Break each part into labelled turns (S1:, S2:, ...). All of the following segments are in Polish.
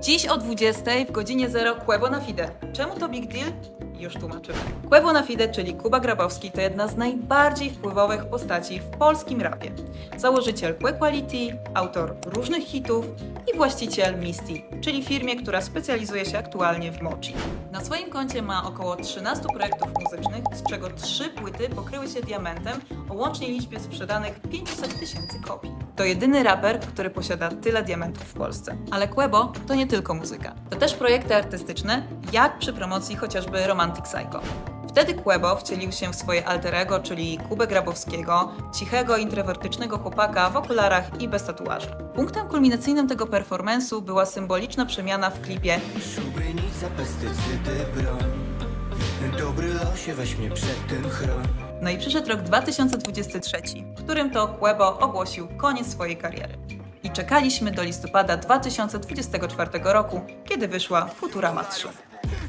S1: Dziś o 20 w godzinie 0 Quebo na Fide. Czemu to big deal? Już tłumaczymy. Quebo na Fide, czyli Kuba Grabowski, to jedna z najbardziej wpływowych postaci w polskim rapie. Założyciel Que Quality, autor różnych hitów i właściciel Misty, czyli firmie, która specjalizuje się aktualnie w mochi. Na swoim koncie ma około 13 projektów muzycznych, z czego 3 płyty pokryły się diamentem o łącznej liczbie sprzedanych 500 tysięcy kopii. To jedyny raper, który posiada tyle diamentów w Polsce. Ale Quebo to nie tylko muzyka. To też projekty artystyczne, jak przy promocji chociażby Romantic Psycho. Wtedy Quebo wcielił się w swoje alter ego, czyli Kubę Grabowskiego, cichego, introwertycznego chłopaka w okularach i bez tatuaży. Punktem kulminacyjnym tego performance'u była symboliczna przemiana w klipie
S2: Szubienica, pestycydy, broń Dobry losie, weź mnie przed tym chroń
S1: No i przyszedł rok 2023, w którym to Quebo ogłosił koniec swojej kariery. I czekaliśmy do listopada 2024 roku, kiedy wyszła Futurama 3.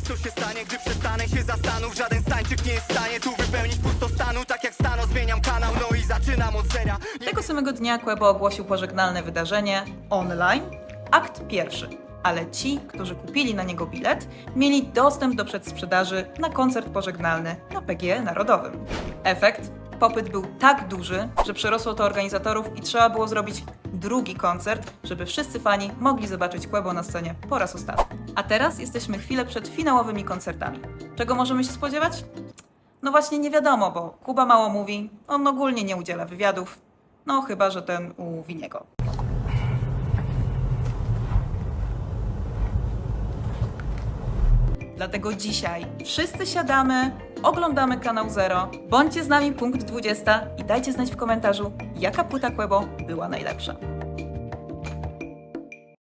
S3: Co się stanie, gdy przestanę się zastanów Żaden stańczyk nie jest w stanie tu wypełnić pustostanu Tak jak stano, zmieniam kanał, no i zaczynam od zera
S1: Tego samego dnia Quebo ogłosił pożegnalne wydarzenie online, akt pierwszy. Ale ci, którzy kupili na niego bilet, mieli dostęp do przedsprzedaży na koncert pożegnalny na PGE Narodowym. Efekt? Popyt był tak duży, że przerosło to organizatorów i trzeba było zrobić drugi koncert, żeby wszyscy fani mogli zobaczyć Quebo na scenie po raz ostatni. A teraz jesteśmy chwilę przed finałowymi koncertami. Czego możemy się spodziewać? No właśnie nie wiadomo, bo Kuba mało mówi, on ogólnie nie udziela wywiadów, no chyba, że ten u Winiego. Dlatego dzisiaj wszyscy siadamy, oglądamy kanał Zero, bądźcie z nami punkt 20 i dajcie znać w komentarzu, jaka płyta Quebo była najlepsza.